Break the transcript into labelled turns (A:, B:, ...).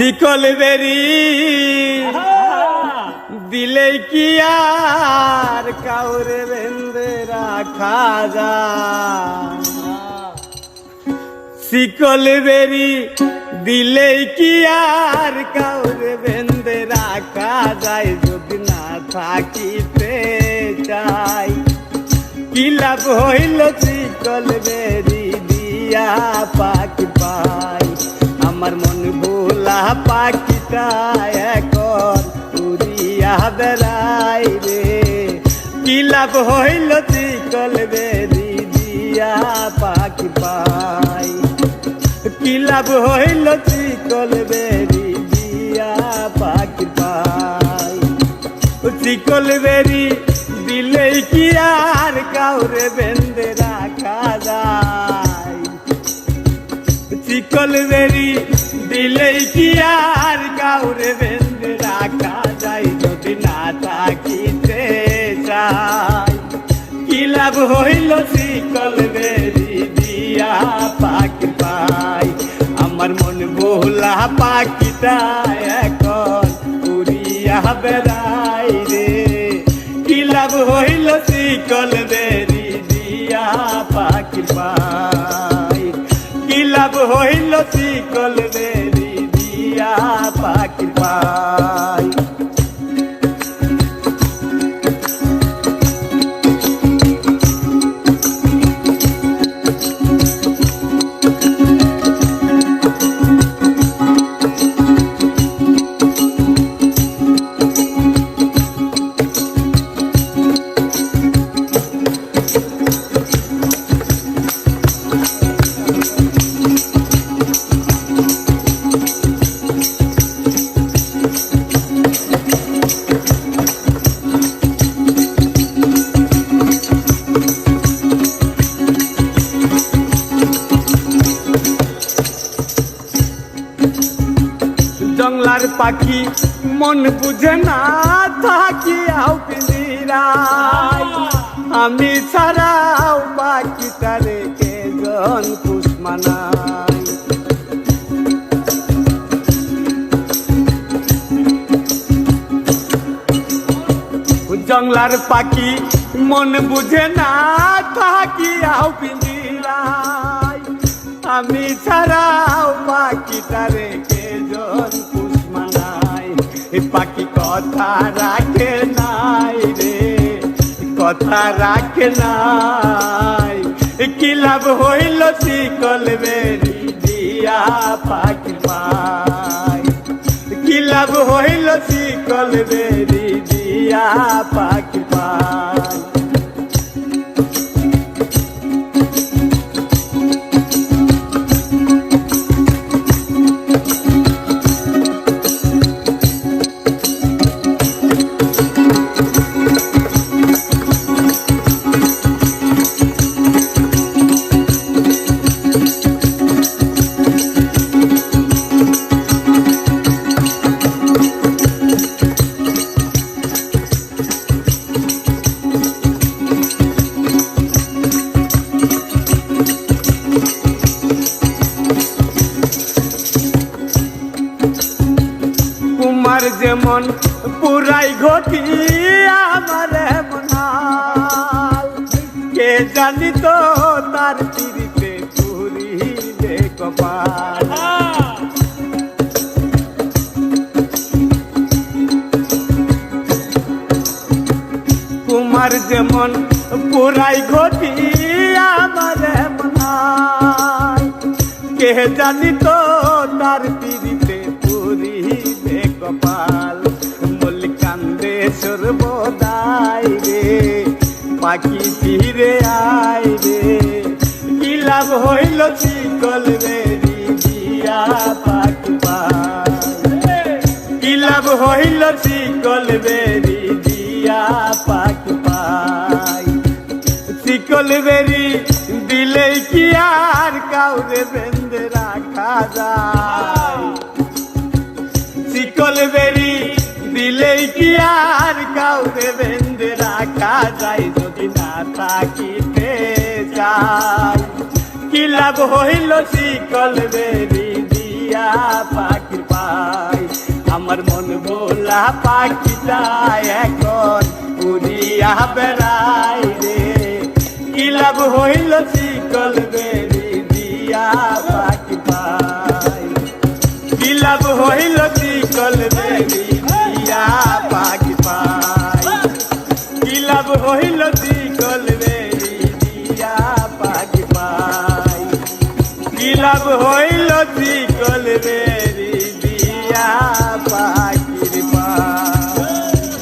A: শিকল বেরি। দিলে কি আর কাউরে বেঁধে রাখা যায়? শিকল বেরি দিলে কি আর কাউরে বেঁধে রাখা যায়? যদি না থাকিতে চাই কি লাভ হইল শিকল বেরি দিয়া পাখি পাই? আমার মন পাখিটা এখন উড়িয়া বেড়াই রে। কি লাভ হইল শিকল বেরি দিয়া পাখি পাই কি লাভ হইল চিকল বেরি দিয়া পাখি পাই চিকল বেরি দিলে কি আর কাউরে বেঁধে রাখা যায়? চিকল বেরি দিলে কি আর কাউরে বেঁধে রাখা যায় যদি না থাকিতে চাই কি লাভ হইল চিকল বেরি দিয়া পাখি পাই? আমার মন ভোলা পাখিটা এখন উড়িয়া বেড়াই রে। কি লাভ হইল চিকল বেরি পাখি পাই পাখি, মন বুঝে না থাকি আও আমি ছাড়াও পাখিটা কে জন কুসমানাই জংলার পাখি, মন বুঝে না থাকি আও আমি ছাড়াও পাখিটা কে জন এই পাখি কথা রাখে নাই রে, কথা রাখে নাই। কি লাভ হইল শিকল কলবে দিয়া পাখি পাই কি লাভ হইল শিকল কলবে দিয়া পাখি পুরাই ঘটি আমার মনাল কে জানি তো তার পিড়িতে পুরিলে কপাল কুমার যেমন পুরাই ঘটি আমার মনাল কে জানি তো তার পিড়িতে পুরিবে কপাল মল্লিকান্দে সর্বদাই রে, পাখি ফিরে আয় রে। কি লাভ হইল চিকল বেরি দিয়া পাই কি লাভ হইল চিকল বেরি দিয়া পাখি পাই শিকল বেরি দিলে কি আর কাউরে বেঁধে রাখা যায়? দিলে কি আর কাউরে বেঁধে রাখা যায় যদি না থাকিতে চাই কি লাভ হইল শিকল বেরি দিয়া পাখির পা পাখিটা এখন উড়িয়া বেড়াই রে। কি লাভ হইল শিকল বেরি দিয়া পাখি পাই কি লাভ হইল শিকল বেরি লাভ হইল বিকল বেরি